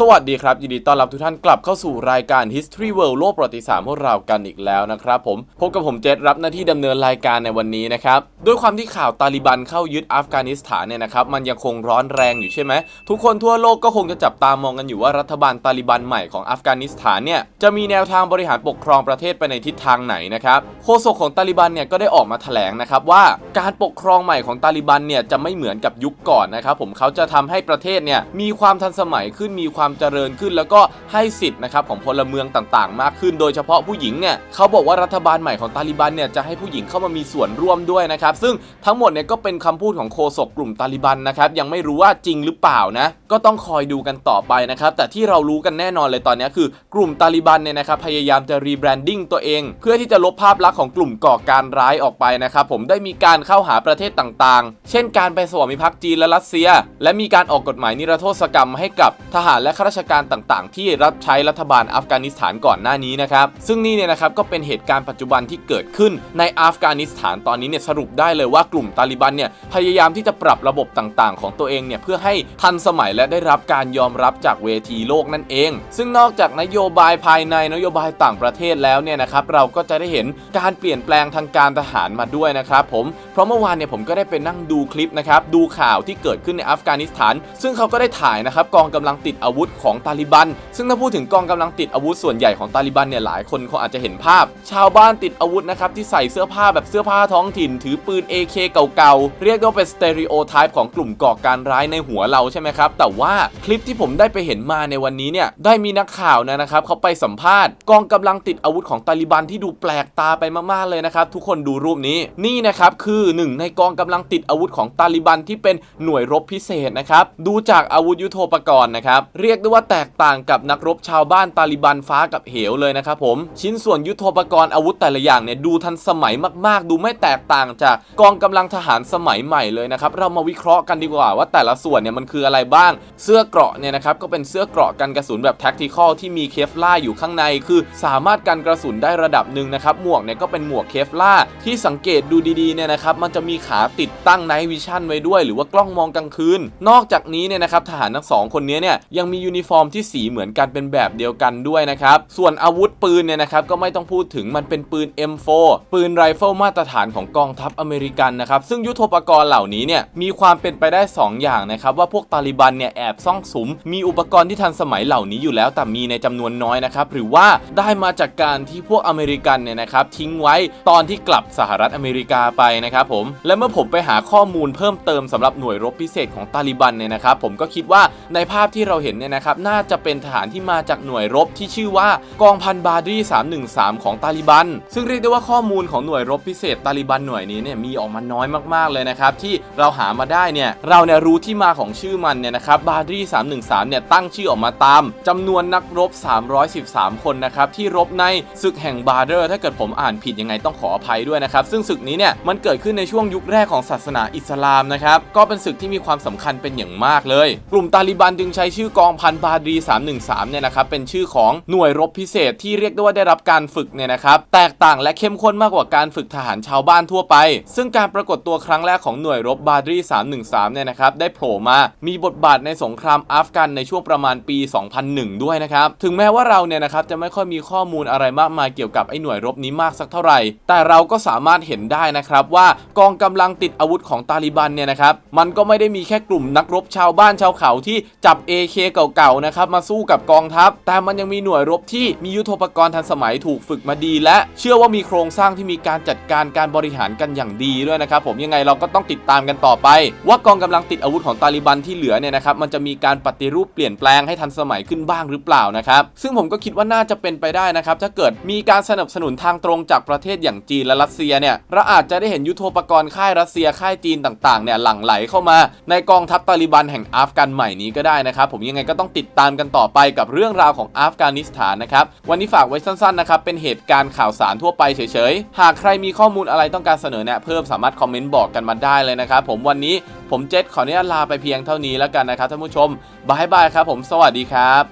สวัสดีครับ ยินดีต้อนรับทุกท่านกลับเข้าสู่รายการ History World โลกประวัติศาสตร์พวกเรากันอีกแล้วนะครับผมพบกับผมเจษรับหน้าที่ดำเนินรายการในวันนี้นะครับด้วยความที่ข่าวตาลิบันเข้ายึดอัฟกานิสถานเนี่ยนะครับมันยังคงร้อนแรงอยู่ใช่ไหมทุกคนทั่วโลกก็คงจะจับตามองกันอยู่ว่ารัฐบาลตาลิบันใหม่ของอัฟกานิสถานเนี่ยจะมีแนวทางบริหารปกครองประเทศไปในทิศทางไหนนะครับโฆษกของตาลิบันเนี่ยก็ได้ออกมาแถลงนะครับว่าการปกครองใหม่ของตาลิบันเนี่ยจะไม่เหมือนกับยุคก่อนนะครับผมเขาจะทำให้ประเทศเนี่ยมีความทันสมัยขึ้นมีความความเจริญขึ้น แล้วก็ให้สิทธิ์นะครับของพลเมืองต่างๆ มากขึ้น โดยเฉพาะผู้หญิงเนี่ยเขาบอกว่ารัฐบาลใหม่ของตาลิบันเนี่ยจะให้ผู้หญิงเข้ามามีส่วนร่วมด้วยนะครับซึ่งทั้งหมดเนี่ยก็เป็นคำพูดของโฆษกกลุ่มตาลิบันนะครับยังไม่รู้ว่าจริงหรือเปล่านะก็ต้องคอยดูกันต่อไปนะครับแต่ที่เรารู้กันแน่นอนเลยตอนนี้คือกลุ่มตาลิบันเนี่ยนะครับพยายามจะรีแบรนดิ้งตัวเอง เพื่อที่จะลบภาพลักษณ์ของกลุ่มก่อการร้ายออกไปนะครับผมได้มีการเข้าหาประเทศต่างๆ เช่น การไปสวามิภักดิ์จีนและรัสเซีย และมีการออกกฎหมายนิรโทษกรรมให้กับทหารและข้าราชการต่างๆ ที่รับใช้รัฐบาลอัฟกานิสถานก่อนหน้านี้นะครับซึ่งนี่เนี่ยนะครับก็เป็นเหตุการณ์ปัจจุบันที่เกิดขึ้นในอัฟกานิสถานตอนนี้เนี่ยสรุปได้เลยว่ากลุ่มตาลิบันเนี่ยพยายามที่จะปรับระบบต่างๆ ของตัวเองเนี่ยเพื่อให้ทันสมัยและได้รับการยอมรับจากเวทีโลกนั่นเอง ซึ่งนอกจากนโยบายภายในนโยบายต่างประเทศแล้วเนี่ยนะครับเราก็จะได้เห็นการเปลี่ยนแปลงทางการทหารมาด้วยนะครับผมเพราะเมื่อวานเนี่ยผมก็ได้ไปนั่งดูคลิปนะครับดูข่าวที่เกิดขึ้นในอัฟกานิสถาน ซึ่งเขาก็ได้ถ่ายนะครับกองกำลังติดอาวุธของตาลิบัน ซึ่งถ้าพูดถึงกองกำลังติดอาวุธส่วนใหญ่ของตาลิบันเนี่ยหลายคนคงอาจจะเห็นภาพ ชาวบ้านติดอาวุธนะครับที่ใส่เสื้อผ้าแบบเสื้อผ้าท้องถิ่น ถือปืน AK เก่าๆ เรียกได้ว่าเป็นสเตอริโอไทป์ของกลุ่มก่อการร้ายในหัวเราใช่ไหมครับ แต่ว่าคลิปที่ผมได้ไปเห็นมาในวันนี้เนี่ยได้มีนักข่าวนะครับเขาไปสัมภาษณ์กองกำลังติดอาวุธของตาลิบันที่ดูแปลกตาไปมากๆเลยนะครับทุกคนดูรูปนี้นี่นะครับคือหนึ่งในกองกำลังติดอาวุธของตาลิบันที่เป็นหน่วยรบพิเศษนะครับดูจากอาวุธยุโทโธปกรณ์นะครับเรียกได้ว่าแตกต่างกับนักรบชาวบ้านตาลิบันฟ้ากับเหวเลยนะครับผม ชิ้นส่วนยุโทโธปกรณ์อาวุธแต่ละอย่างเนี่ยดูทันสมัยมากๆ ดูไม่แตกต่างจากกองกำลังทหารสมัยใหม่เลยนะครับเรามาวิเคราะห์กันดีกว่าว่าแต่ละส่วนเนี่ยมันคืออะไรบ้าง เสื้อเกราะเนี่ยนะครับก็เป็นเสื้อเกราะกันกระสุนแบบแท็กติคอลที่มีเคฟล่าอยู่ข้างในคือ สามารถกันกระสุนได้ระดับหนึ่งนะครับหมวกเนี่ยก็เป็นหมวกเคฟล่าที่สังเกตดูดีๆเนี่ยนะครับมันจะมีขาติดตั้งไนท์วิชั่นไว้ด้วย หรือว่ากล้องมองกลางคืน นอกจากนี้เนี่ยนะครับทหารทั้งสองคนนี้เนี่ยยังมียูนิฟอร์มที่สีเหมือนกันเป็นแบบเดียวกันด้วยนะครับ ส่วนอาวุธปืนเนี่ยนะครับก็ไม่ต้องพูดถึงมันเป็นปืน M4 ปืนไรเฟิลมาตรฐานของกองทัพอเมริกันนะครับ ซึ่งยุทโธปกรณ์เหล่านี้เนี่ยมีความเป็นไปได้ 2 อย่างนะครับ ว่าพวกตาลิบันเนี่ยแอบซ่องสุม มีอุปกรณ์ที่ทันสมัยเหล่านี้อยู่แล้ว แต่มีในจำนวนน้อยนะครับหรือว่าได้มาจากการที่พวกอเมริกันเนี่ยนะครับทิ้งไว้ตอนที่กลับสหรัฐอเมริกาไปนะครับผมและเมื่อผมไปหาข้อมูลเพิ่มเติมสำหรับหน่วยรบพิเศษของตาลิบันเนี่ยนะครับผมก็คิดว่าในภาพที่เราเห็นเนี่ยนะครับน่าจะเป็นทหารที่มาจากหน่วยรบที่ชื่อว่ากองพันบาดรี313 ของตาลิบัน ซึ่งเรียกได้ว่าข้อมูลของหน่วยรบพิเศษตาลิบันหน่วยนี้เนี่ยมีออกมาน้อยมากๆเลยนะครับที่เราหามาได้เนี่ยเราเนี่ยรู้ที่มาของชื่อมันเนี่ยนะครับบาดรี313 เนี่ยตั้งชื่อออกมาตามจำนวนนักรบ 313 คนนะครับที่รบในศึกแห่งบาเดอร์ ถ้าเกิดผมอ่านผิดยังไงต้องขออภัยด้วยนะครับซึ่งศึกนี้เนี่ยมันเกิดขึ้นในช่วงยุคแรกของศาสนาอิสลามนะครับก็เป็นศึกที่มีความสำคัญเป็นอย่างมากเลย กลุ่มตาลิบันจึงใช้ชื่อกองพันบาดี313เนี่ยนะครับเป็นชื่อของหน่วยรบพิเศษที่เรียกได้ว่าได้รับการฝึกเนี่ยนะครับแตกต่างและเข้มข้นมากกว่าการฝึกทหารชาวบ้านทั่วไป ซึ่งการปรากฏตัวครั้งแรกของหน่วยรบบาดี313เนี่ยนะครับได้โผล่มามีบทบาทในสงครามอัฟกันในช่วงประมาณปี 2001 ด้วยนะครับถึงแม้ว่าเราเนี่ยนะครับจะไม่ค่อยมีข้อมูลอะไรมากมายเกี่ยวกับไอ้หน่วยรบนี้มากสักเท่าไหร่ แต่เราก็สามารถเห็นได้นะครับว่ากองกำลังติดอาวุธของตาลิบันเนี่ยนะครับมันก็ไม่ได้มีแค่กลุ่มนักรบชาวบ้านชาวเขาที่จับ AK เก่าก่าๆนะครับมาสู้กับกองทัพ แต่มันยังมีหน่วยรบที่มียุทโธปกรณ์ทันสมัยถูกฝึกมาดี และเชื่อว่ามีโครงสร้างที่มีการจัดการการบริหารกันอย่างดีด้วยนะครับผมยังไงเราก็ต้องติดตามกันต่อไป ว่ากองกำลังติดอาวุธของตาลิบันที่เหลือเนี่ยนะครับมันจะมีการปฏิรูปเปลี่ยนแปลงให้ทันสมัยขึ้นบ้างหรือเปล่านะครับซึ่งผมก็คิดว่าน่าจะเป็นไปได้นะครับถ้าเกิดมีการสนับสนุนทางตรงจากประเทศอย่างจีนและรัสเซียเนี่ยเราอาจจะได้เห็นยุทโธปกรณ์ค่ายรัสเซียค่ายจีนต่างๆเนี่ยหลั่งไหลเข้ามา ในกองทัพตาลิบันแห่งอัฟกันใหม่นี้ก็ได้นะครับผมยังไงก็ต้องติดตามกันต่อไปกับเรื่องราวของอัฟกานิสถานนะครับ วันนี้ฝากไว้สั้นๆนะครับ เป็นเหตุการณ์ข่าวสารทั่วไปเฉยๆ หากใครมีข้อมูลอะไรต้องการเสนอแนะเพิ่มสามารถคอมเมนต์บอกกันมาได้เลยนะครับ ผมวันนี้ผมเจษขออนุญาตลาไปเพียงเท่านี้แล้วกันนะครับท่านผู้ชมบายบายครับผมสวัสดีครับ